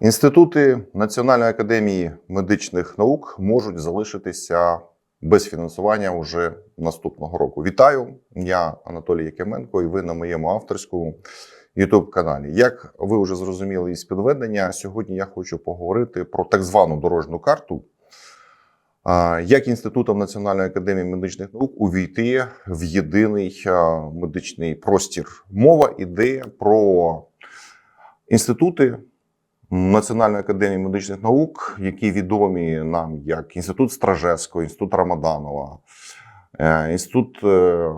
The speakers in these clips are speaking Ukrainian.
Інститути Національної академії медичних наук можуть залишитися без фінансування уже наступного року. Вітаю! Я Анатолій Якименко, і ви на моєму авторському youtube каналі. Як ви вже зрозуміли із підведення, сьогодні я хочу поговорити про так звану дорожню карту. Як інститутом Національної академії медичних наук увійти в єдиний медичний простір? Мова іде про інститути Національної академії медичних наук, які відомі нам як Інститут Стражевського, Інститут Рамаданова, е, Інститут е,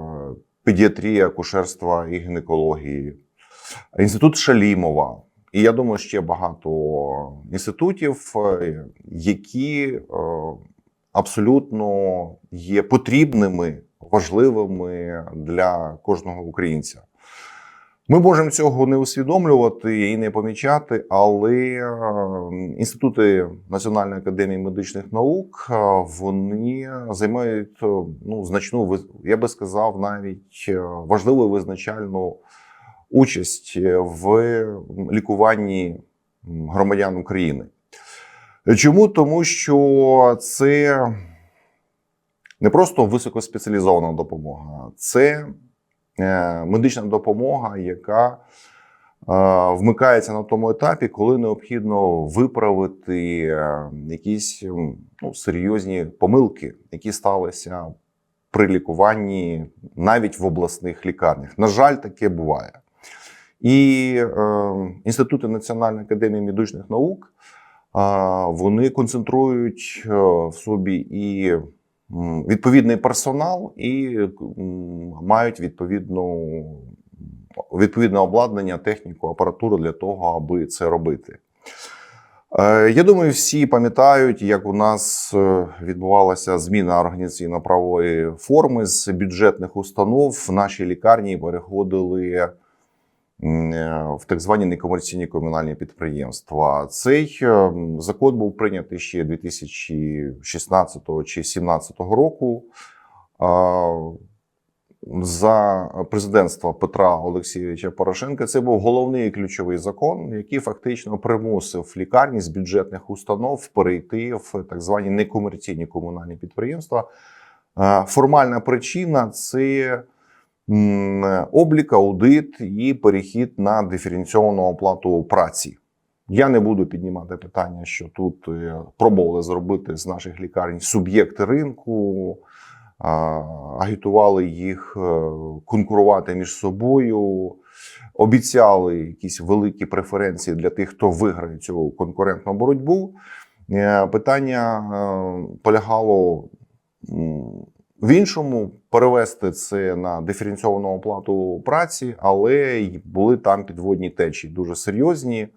педіатрії, акушерства і гінекології, Інститут Шалімова. І я думаю, ще багато інститутів, е, які абсолютно є потрібними, важливими для кожного українця. Ми можемо цього не усвідомлювати і не помічати, але е, інститути Національної академії медичних наук е, вони займають е, ну, значну, я би сказав, навіть е, важливу визначальну участь в лікуванні громадян України. Чому? Тому що це не просто високоспеціалізована допомога, це медична допомога, яка е, вмикається на тому етапі, коли необхідно виправити е, якісь ну, серйозні помилки, які сталися при лікуванні навіть в обласних лікарнях. На жаль, таке буває. І е, інститути Національної академії медичних наук е, вони концентрують е, в собі і відповідний персонал, і мають відповідну, відповідне обладнання, техніку, апаратуру для того, аби це робити. Е, Я думаю, всі пам'ятають, як у нас е, відбувалася зміна організаційно-правової форми з бюджетних установ в нашій лікарні переходили в так звані некомерційні комунальні підприємства. Цей е, закон був прийнятий ще 2016 чи 2017 року. За президентства Петра Олексійовича Порошенка це був головний ключовий закон, який фактично примусив лікарні з бюджетних установ перейти в так звані некомерційні комунальні підприємства. Е, Формальна причина це облік, аудит і перехід на диференційовану оплату праці. Я не буду піднімати питання, що тут е, пробували зробити з наших лікарень суб'єкти ринку, агітували їх е, конкурувати між собою, обіцяли якісь великі преференції для тих, хто виграє цю конкурентну боротьбу. Е, Питання полягало в іншому перевести це на диференційовану оплату праці, але були там підводні течії дуже серйозні.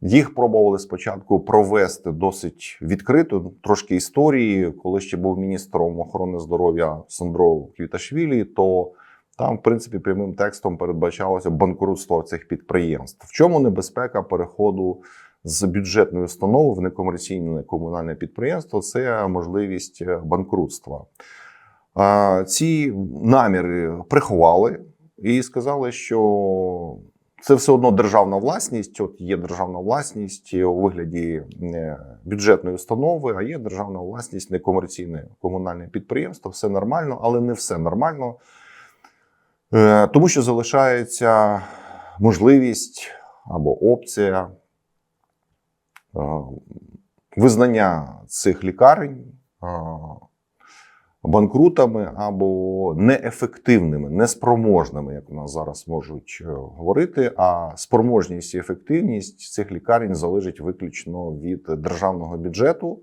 Їх пробували спочатку провести досить відкрито, трошки історії. Коли ще був міністром охорони здоров'я Сандро Квіташвілі, то там, в принципі, прямим текстом передбачалося банкрутство цих підприємств. В чому небезпека переходу з бюджетної установи в некомерційне комунальне підприємство? Це можливість е, банкрутства. Ці наміри приховали і сказали, що це все одно державна власність. От є державна власність у вигляді е, бюджетної установи, а є державна власність некомерційне комунальне підприємство. Все нормально, але не все нормально. Е, Тому що залишається можливість або опція е, визнання цих лікарень банкрутами або неефективними, неспроможними, як у нас зараз можуть е, говорити. А спроможність і ефективність цих лікарень залежить виключно від державного бюджету.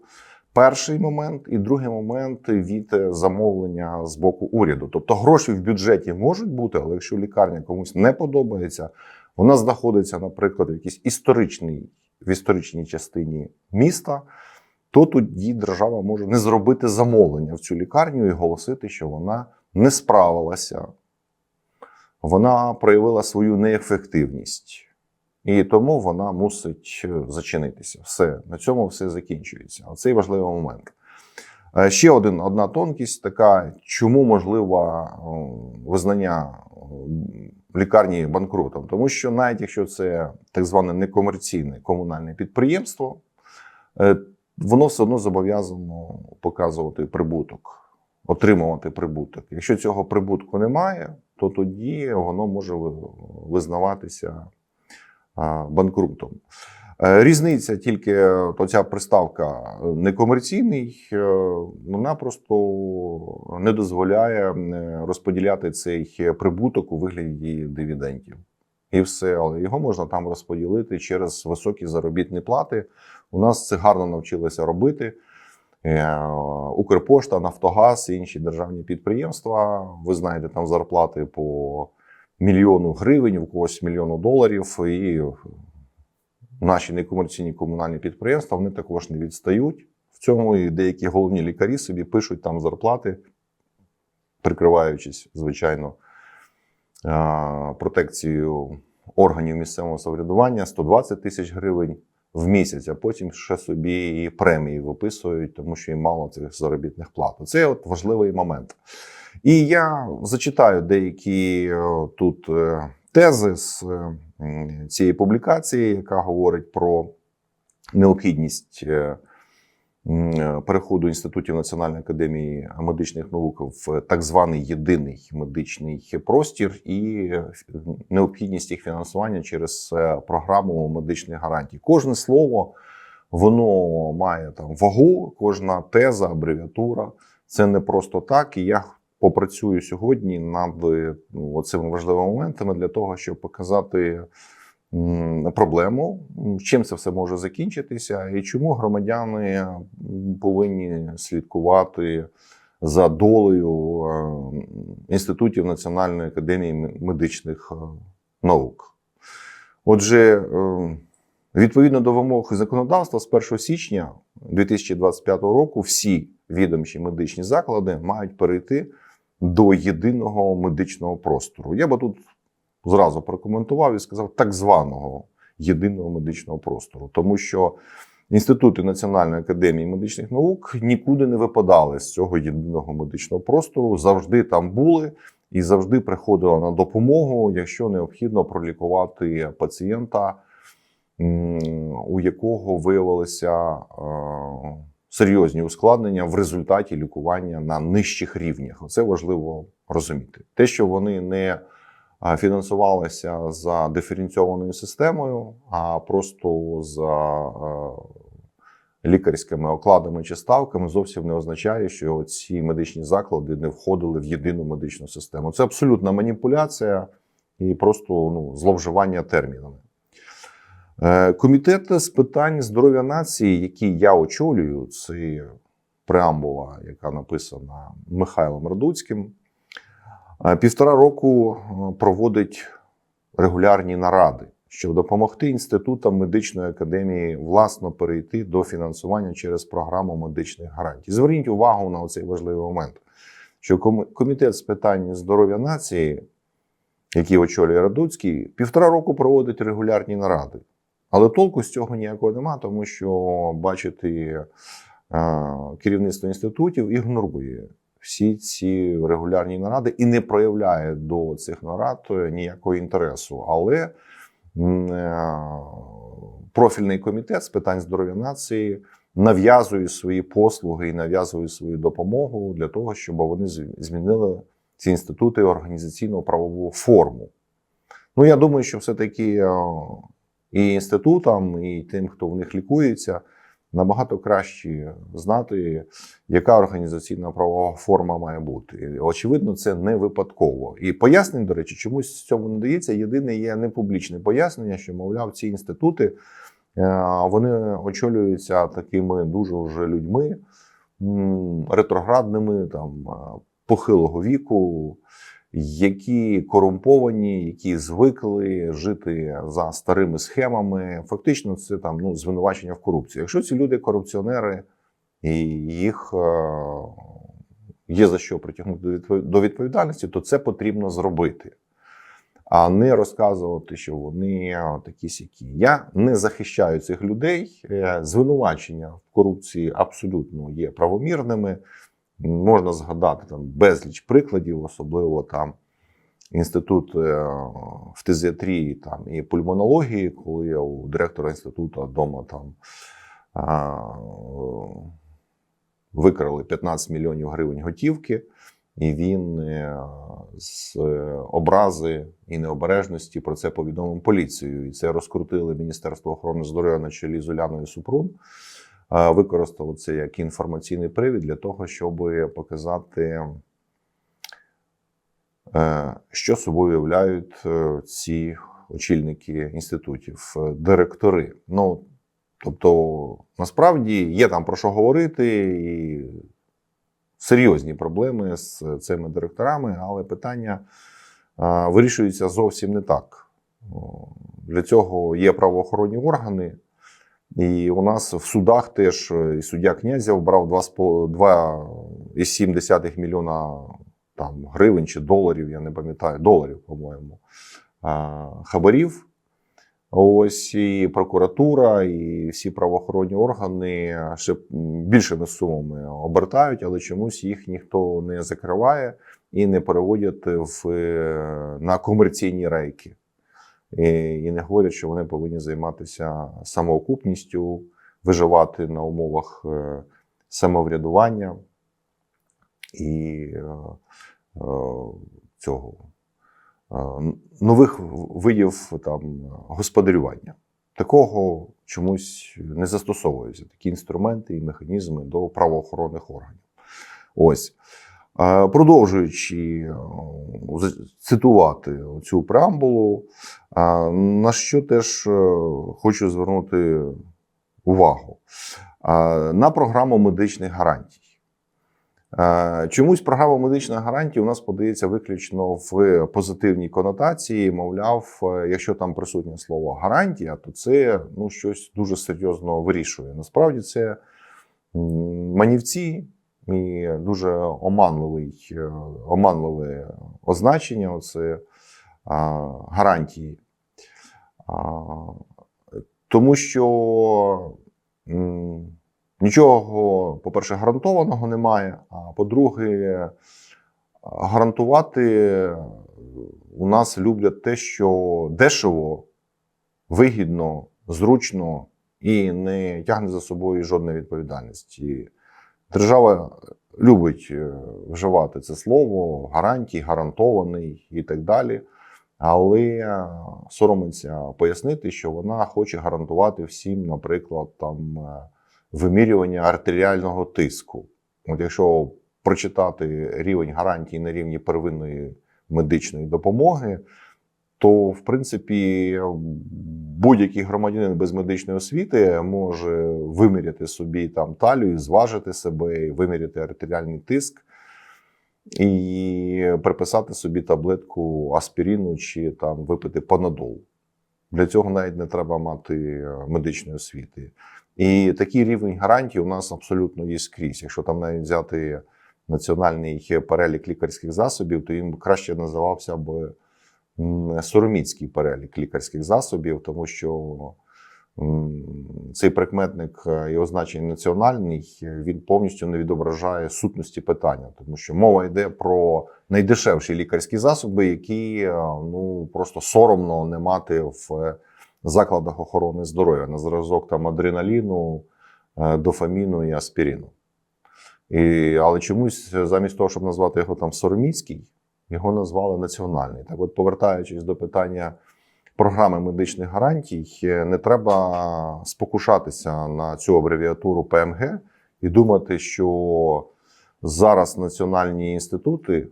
Перший момент, і другий момент від замовлення з боку уряду. Тобто гроші в бюджеті можуть бути, але якщо лікарня комусь не подобається, вона знаходиться, наприклад, в якійсь історичній в історичній частині міста, то тоді держава може не зробити замовлення в цю лікарню і оголосити, що вона не справилася, вона проявила свою неефективність. І тому вона мусить е, зачинитися. Все, на цьому все закінчується. Оцей важливий момент. Е, Ще один, одна тонкість така, чому можливо е, визнання е, лікарні банкрутом, тому що навіть якщо це так зване некомерційне комунальне підприємство, воно все одно зобов'язано показувати прибуток, отримувати прибуток. Якщо цього прибутку немає, то тоді воно може визнаватися банкрутом. Е, Різниця тільки е, то ця приставка е, некомерційний, е, вона просто не дозволяє розподіляти цей прибуток у вигляді дивідендів. І все, але його можна там розподілити через високі заробітні плати. У нас це гарно навчилися робити. Е, Укрпошта, Нафтогаз і інші державні підприємства. Ви знаєте, там зарплати по мільйону гривень, у когось мільйону доларів. І наші некомерційні комунальні підприємства вони також не відстають. В цьому і деякі головні лікарі собі пишуть там зарплати, прикриваючись, звичайно, протекцією органів місцевого самоврядування 120 тисяч гривень в місяць, а потім ще собі і премії виписують, тому що їм мало цих заробітних плат. Це от важливий момент. І я зачитаю деякі е, тут е, тези з е, цієї публікації, яка говорить про необхідність переходу інститутів Національної академії медичних наук в так званий єдиний медичний простір і е, необхідність їх фінансування через е, програму медичних гарантій. Кожне слово воно має там вагу, кожна теза, абревіатура. Це не просто так. І я попрацюю сьогодні над е, ну, цими важливими моментами для того, щоб показати проблему, чим це все може закінчитися, і чому громадяни повинні слідкувати за долею е, інститутів Національної академії медичних е, наук. Отже, е, відповідно до вимог законодавства, з 1 січня 2025 року всі відомчі медичні заклади мають перейти до єдиного медичного простору. Я би тут зразу прокоментував і сказав так званого єдиного медичного простору, тому що інститути Національної академії медичних наук нікуди не випадали з цього єдиного медичного простору, завжди там були і завжди приходили на допомогу, якщо необхідно пролікувати пацієнта, у якого виявилися е, серйозні ускладнення в результаті лікування на нижчих рівнях. Це важливо розуміти. Те, що вони не а, фінансувалися за диференційованою системою, а просто за е, лікарськими окладами чи ставками, зовсім не означає, що ці медичні заклади не входили в єдину медичну систему. Це абсолютна маніпуляція і просто ну, зловживання термінами. Е, Комітет з питань здоров'я нації, який я очолюю, це преамбула, яка написана Михайлом Радуцьким. Е, Півтора року е, проводить регулярні наради, щоб допомогти інститутам медичної академії власно перейти до фінансування через програму медичних гарантій. Зверніть увагу на цей важливий момент, що комітет з питань здоров'я нації, який очолює Радуцький, півтора року проводить регулярні наради. Але толку з цього ніякого нема, тому що бачите, е, керівництво інститутів ігнорує всі ці регулярні наради і не проявляє до цих нарад ніякого інтересу. Але е, профільний комітет з питань здоров'я нації нав'язує свої послуги і нав'язує свою допомогу для того, щоб вони змінили ці інститути організаційно-правову форму. Ну, я думаю, що все-таки е, і інститутам, і тим, хто в них лікується, набагато краще знати, яка організаційна правова форма має бути. І, Очевидно, це не випадково. І пояснень, до речі, чомусь цьому не дається. Єдине є непублічне пояснення, що, мовляв, ці інститути е, вони очолюються такими дуже вже людьми ретроградними, там е, похилого віку, які корумповані, які звикли жити за старими схемами. Фактично, це там ну звинувачення в корупції. Якщо ці люди корупціонери і їх е, є за що притягнути до відпов- відповідальності, то це потрібно зробити. А не розказувати, що вони е, такі сякі. Я не захищаю цих людей. Е, Звинувачення в корупції абсолютно є правомірними. Можна згадати там безліч прикладів, особливо там інститут е, фтизіатрії там, і пульмонології, коли у директора інституту вдома там викрали 15 мільйонів гривень готівки, і він е, з образи і необережності про це повідомив поліцію. І це розкрутили Міністерство охорони здоров'я на чолі з Уляною Супрун. Е, Використали це як інформаційний привід для того, щоб показати, е, що собою являють е, ці очільники інститутів, директори. Ну, тобто, насправді є там про що говорити, і серйозні проблеми з цими директорами, але питання вирішується зовсім не так. Для цього є правоохоронні органи, і у нас в судах теж і суддя Князєв брав 2,7 мільйона там, гривень чи доларів, я не пам'ятаю, доларів, по-моєму, хабарів. Ось і прокуратура, і всі правоохоронні органи ще більшими сумами обертають, але чомусь їх ніхто не закриває і не переводять в, на комерційні рейки. І, і не говорять, що вони повинні займатися самоокупністю, виживати на умовах е, самоврядування і е, е, цього нових видів там господарювання. Такого чомусь не застосовуються такі інструменти і механізми до правоохоронних органів. Ось. Продовжуючи е, цитувати цю преамбулу, на що теж е, хочу звернути увагу на програму медичних гарантій. Чомусь програма медичних гарантій у нас подається виключно в позитивній конотації. Мовляв, е, якщо там присутнє слово гарантія, то це ну, щось дуже серйозно вирішує. Насправді це манівці і дуже оманливий, е, оманливе означення. Оце гарантії. Тому що нічого, по-перше, гарантованого немає. А по-друге, гарантувати у нас люблять те, що дешево, вигідно, зручно і не тягне за собою жодної відповідальності. Держава любить е, вживати це слово, гарантій, гарантований і так далі. Але е, соромиться пояснити, що вона хоче гарантувати всім, наприклад, там е, вимірювання артеріального тиску. От якщо прочитати рівень гарантій на рівні первинної медичної допомоги, то в принципі будь-який громадянин без медичної освіти може виміряти собі там талію, зважити себе, виміряти артеріальний тиск і приписати собі таблетку аспіріну чи там випити панадол. Для цього навіть не треба мати е, медичної освіти. І такий рівень гарантій у нас абсолютно є скрізь. Якщо там навіть взяти національний перелік лікарських засобів, то він краще називався б сороміцький перелік лікарських засобів, тому що цей прикметник е, і означення національний він повністю не відображає сутності питання, тому що мова йде про найдешевші лікарські засоби, які е, ну просто соромно не мати в закладах охорони здоров'я на зразок там адреналіну, е, дофаміну і аспіріну. І, але чомусь замість того, щоб назвати його там Сороміцький, його назвали національний. Так, от, повертаючись до питання програми медичних гарантій, е, не треба спокушатися на цю абревіатуру ПМГ і думати, що зараз національні інститути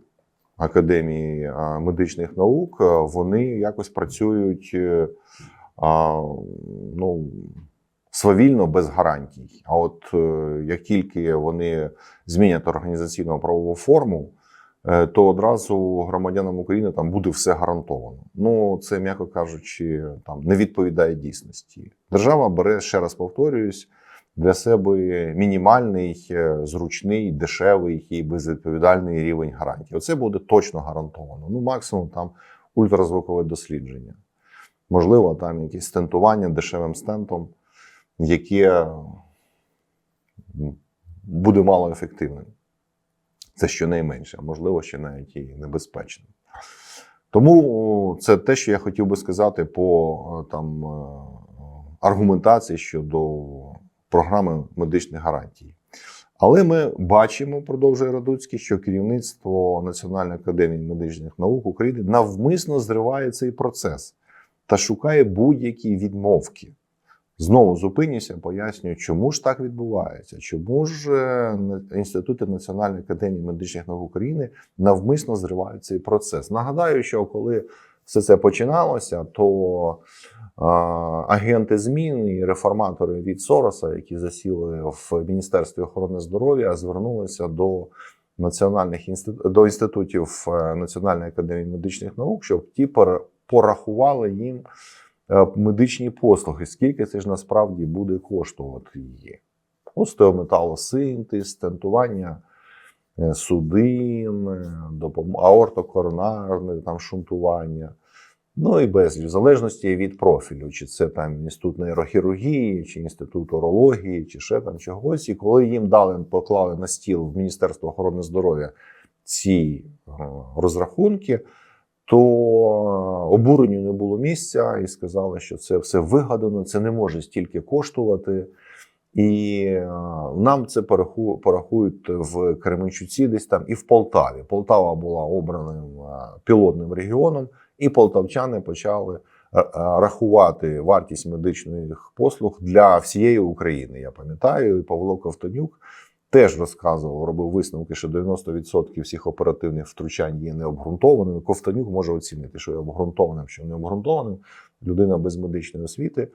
Академії медичних наук е, вони якось працюють е, ну, свавільно без гарантій. А от е, як тільки вони змінять організаційно правову форму, е, то одразу громадянам України там буде все гарантовано. Ну це, м'яко кажучи, там не відповідає дійсності. Держава бере, ще раз повторююсь, для себе мінімальний, е, зручний, дешевий і безвідповідальний рівень гарантій. Оце буде точно гарантовано. Ну, максимум там ультразвукове дослідження. Можливо, там якесь стентування дешевим стентом, яке буде мало ефективним. Це щонайменше, а можливо, ще навіть і небезпечним. Тому це те, що я хотів би сказати по там е, аргументації щодо програми медичних гарантій. Але ми бачимо, продовжує Радуцький, що керівництво Національної академії медичних наук України навмисно зриває цей процес та шукає будь-які відмовки. Знову зупинюся, пояснюю, чому ж так відбувається, чому ж е, інститути Національної академії медичних наук України навмисно зривають цей процес. Нагадаю, що коли все це починалося, то а, агенти змін і реформатори від Сороса, які засіли в Міністерстві охорони здоров'я, звернулися до національних інститутів до інститутів е, Національної академії медичних наук, щоб ті пора- порахували їм медичні послуги, скільки це ж насправді буде коштувати її. Остеометалосинтез, стентування е, судин, е, аортокоронарне там шунтування. Ну і безліч, в залежності від профілю, чи це там інститут нейрохірургії, чи інститут урології, чи ще там чогось. І коли їм дали, поклали на стіл в Міністерство охорони здоров'я ці е, розрахунки, то обуренню не було місця і сказали, що це все вигадано, це не може стільки коштувати. І е, нам це порахують в Кременчуці, десь там і в Полтаві. Полтава була обраним е, пілотним регіоном, і полтавчани почали е, е, рахувати вартість медичних послуг для всієї України. Я пам'ятаю, і Павло Ковтонюк теж розказував, робив висновки, що 90% всіх оперативних втручань є необґрунтованими. Ковтонюк може оцінити, що є обґрунтованим, що не обґрунтованим. Людина без медичної освіти.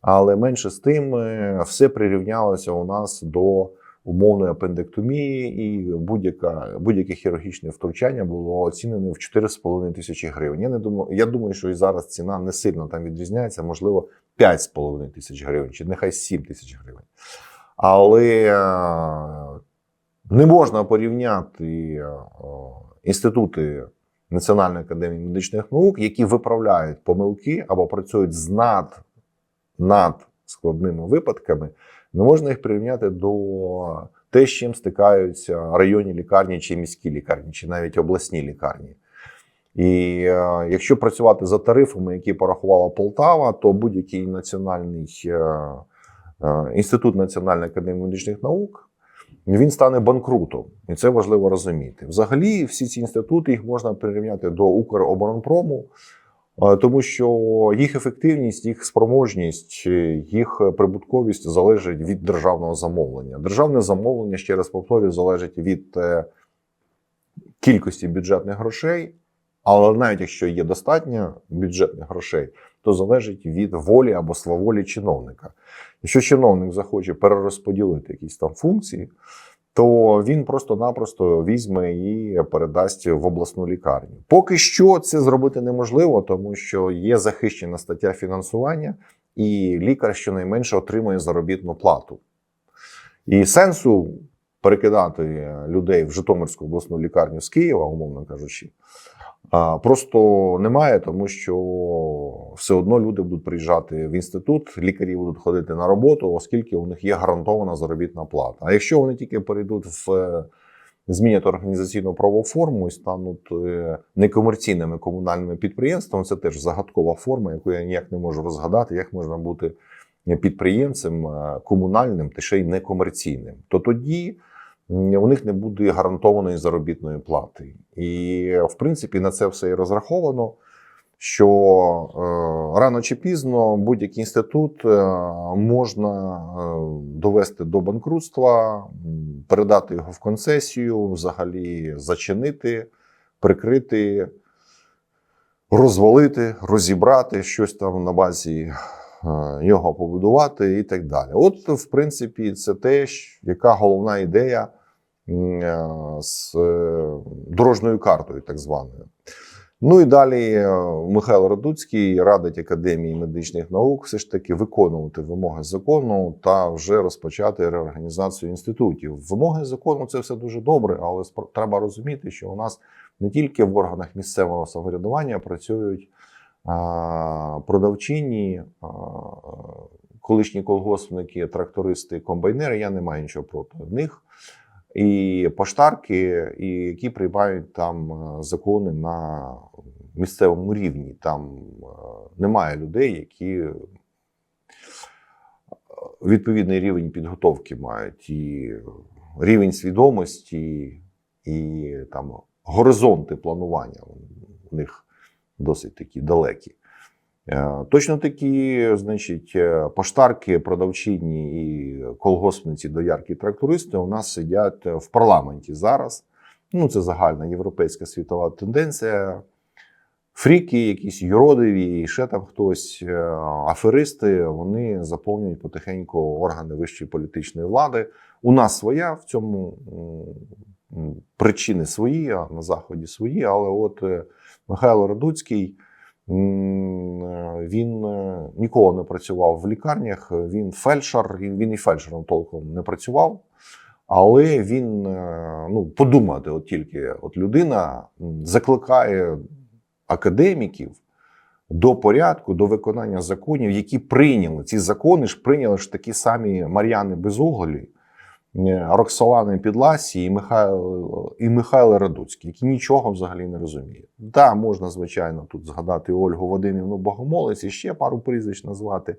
Але менше з тим, е, все прирівнялося у нас до умовної апендектомії, і будь-яке хірургічне втручання було оцінене в 4,5 тисячі гривень. Я не думаю, я думаю, що і зараз ціна не сильно там відрізняється, можливо, 5,5 тисяч гривень, чи нехай 7 тисяч гривень. Але е, не можна порівняти е, інститути Національної академії медичних наук, які виправляють помилки або працюють з над, над складними випадками. Не можна їх порівняти до те, з чим стикаються районні лікарні чи міські лікарні, чи навіть обласні лікарні. І е, якщо працювати за тарифами, які порахувала Полтава, то будь-який національний е, інститут Національної академії медичних наук він стане банкрутом, і це важливо розуміти. Взагалі, всі ці інститути їх можна прирівняти до Укроборонпрому, е, тому що їх ефективність, їх спроможність, е, їх прибутковість залежить від державного замовлення. Державне замовлення, ще раз повторюю, залежить від е, кількості бюджетних грошей. Але навіть якщо є достатньо бюджетних грошей, то залежить від волі або сваволі чиновника. Якщо чиновник захоче перерозподілити якісь там функції, то він просто-напросто візьме і передасть в обласну лікарню. Поки що це зробити неможливо, тому що є захищена стаття фінансування, і лікар щонайменше отримує заробітну плату. І сенсу перекидати людей в Житомирську обласну лікарню з Києва, умовно кажучи, Просто немає, тому що все одно люди будуть приїжджати в інститут, лікарі будуть ходити на роботу, оскільки у них є гарантована заробітна плата. А якщо вони тільки перейдуть в е, змінять організаційну правову форму і стануть е, некомерційними комунальними підприємствами, це теж загадкова форма, яку я ніяк не можу розгадати, як можна бути підприємцем е, комунальним та ще й некомерційним. То тоді у них не буде гарантованої заробітної плати. І, в принципі, на це все і розраховано. Що е, рано чи пізно будь-який інститут е, можна е, довести до банкрутства, передати його в концесію, взагалі зачинити, прикрити, розвалити, розібрати щось там на базі е, його побудувати і так далі. От, в принципі, це те, яка головна ідея з е, дорожньою картою, так званою. Ну і далі е, Михайло Радуцький радить Академії медичних наук все ж таки виконувати вимоги закону та вже розпочати реорганізацію інститутів. Вимоги закону це все дуже добре, але треба розуміти, що у нас не тільки в органах місцевого самоврядування працюють а, продавчині, а, колишні колгоспники, трактористи, комбайнери. Я не маю нічого проти них. І поштарки, і які приймають там е, закони на місцевому рівні. Там е, немає людей, які е, відповідний рівень підготовки мають, і рівень свідомості, і там горизонти планування у них досить такі далекі. Е, Точно такі, значить, е, поштарки, продавчині і колгоспниці, доярки, трактористи у нас сидять в парламенті зараз. Ну, це загальна європейська світова тенденція. Фріки, якісь юродиві, і ще там хтось, е, аферисти, вони заповнюють потихеньку органи вищої політичної влади. У нас своя в цьому причини свої, а на заході свої. Але от Михайло Радуцький. Е, Він е, ніколи не працював в лікарнях. Він фельдшер, він і фельдшером толком не працював. Але він е, ну, подумати, от тільки от людина закликає академіків до порядку, до виконання законів, які прийняли. Ці закони ж прийняли ж такі самі Мар'яни Безуголі, Роксолани Підласі і Михайло, і Михайло Радуцький, які нічого взагалі не розуміють. Так, да, можна, звичайно, тут згадати Ольгу Вадимівну Богомолець і ще пару прізвищ назвати.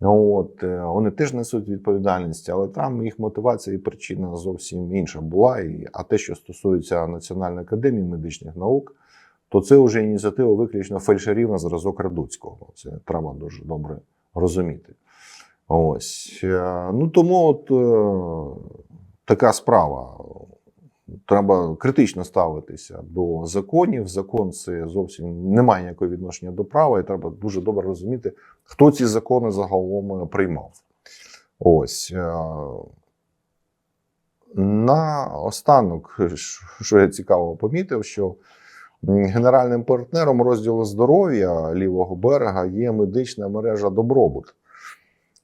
От, е, вони теж несуть відповідальність, але там їх мотивація і причина зовсім інша була. А те, що стосується Національної академії медичних наук, то це вже ініціатива виключно фельдшерів на зразок Радуцького. Це треба дуже добре розуміти. Ось. Е, Ну тому от е, така справа. Треба критично ставитися до законів. Закон це зовсім не має ніякого відношення до права, і треба дуже добре розуміти, хто ці закони загалом приймав. Ось. е, На останок, що я цікаво помітив, що генеральним партнером розділу здоров'я лівого берега є медична мережа Добробут.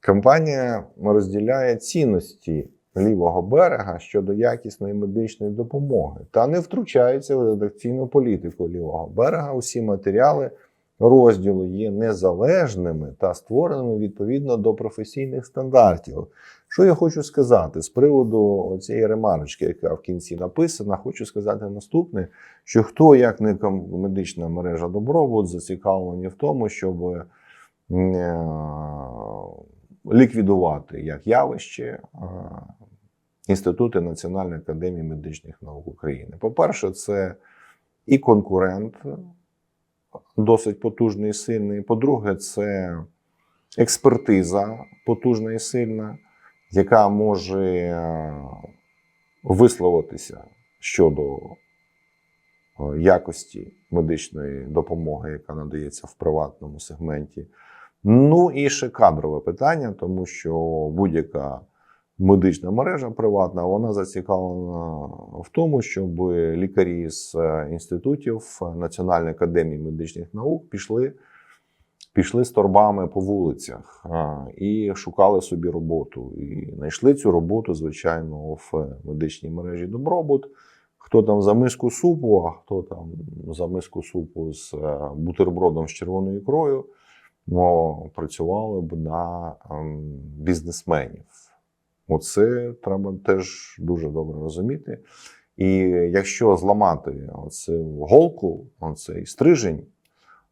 Компанія розділяє цінності лівого берега щодо якісної медичної допомоги та не втручається в редакційну політику лівого берега. Усі матеріали розділу є незалежними та створеними відповідно до професійних стандартів. Що я хочу сказати з приводу цієї ремарочки, яка в кінці написана, хочу сказати наступне: що хто, як не медична мережа добробут, зацікавлені в тому, щоб е, ліквідувати як явище е, інститути Національної академії медичних наук України. По-перше, це і конкурент досить потужний і сильний. По-друге, це експертиза потужна і сильна, яка може е, висловитися щодо е, якості медичної допомоги, яка надається в приватному сегменті. Ну і ще кадрове питання, тому що будь-яка медична мережа приватна, вона зацікавлена в тому, щоб лікарі з е, інститутів Національної академії медичних наук пішли, пішли з торбами по вулицях а, і шукали собі роботу. І знайшли цю роботу, звичайно, в медичній мережі Добробут. Хто там за миску супу, а хто там за миску супу з е, бутербродом з червоною ікрою, ну, працювали б на ем, бізнесменів. Оце треба теж дуже добре розуміти. І якщо зламати оцю голку, оцей стрижень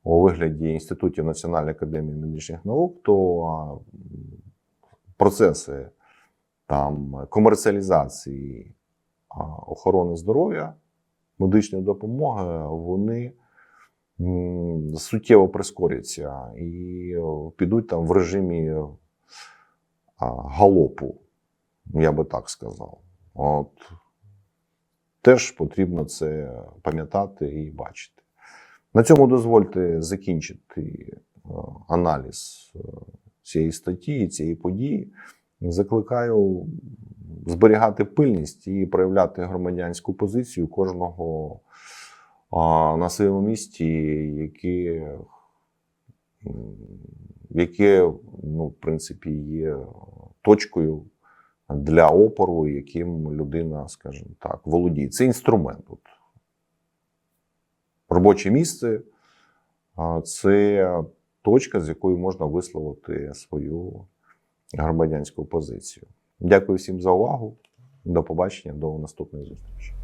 у вигляді інститутів Національної академії медичних наук, то процеси там комерціалізації охорони здоров'я, медичної допомоги, вони суттєво прискоряться і підуть там в режимі галопу, я би так сказав. От теж потрібно це пам'ятати і бачити. На цьому дозвольте закінчити е, аналіз е, цієї статті, цієї події. Закликаю зберігати пильність і проявляти громадянську позицію кожного на своєму місці, яке, м, яке ну, в принципі, є точкою для опору, яким людина, скажімо так, володіє. Це інструмент. От. Робоче місце це точка, з якою можна висловити свою громадянську позицію. Дякую всім за увагу. До побачення, до наступної зустрічі.